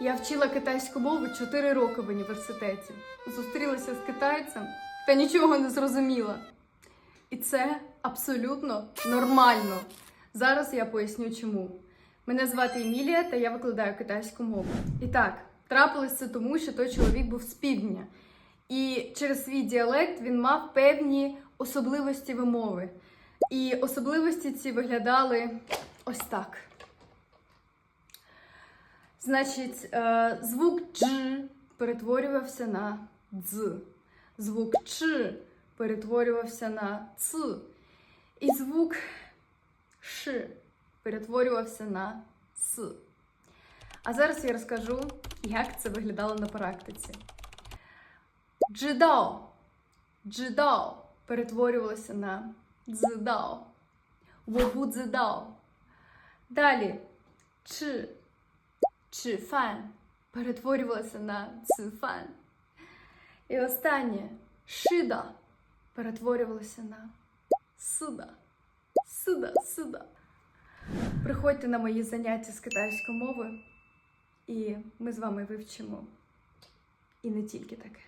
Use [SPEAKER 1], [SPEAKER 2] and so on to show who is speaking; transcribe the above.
[SPEAKER 1] Я вчила китайську мову 4 роки в університеті. Зустрілася з китайцем та нічого не зрозуміла. І це абсолютно нормально. Зараз я поясню чому. Мене звати Емілія, та я викладаю китайську мову. І так, трапилось це тому, що той чоловік був з півдня. І через свій діалект він мав певні особливості вимови. І особливості ці виглядали ось так. Значить, е, звук дж перетворювався на дз, звук ч перетворювався на ц, і звук ш перетворювався на с. А зараз я розкажу, як це виглядало на практиці. Джидао, джидао перетворювалося на дзидао, вобу дзидао. Далі чи, чифан перетворювалося на цифан. І останнє шида перетворювалося на суда. Суда, суда. Приходьте на мої заняття з китайської мови, і ми з вами вивчимо і не тільки таке.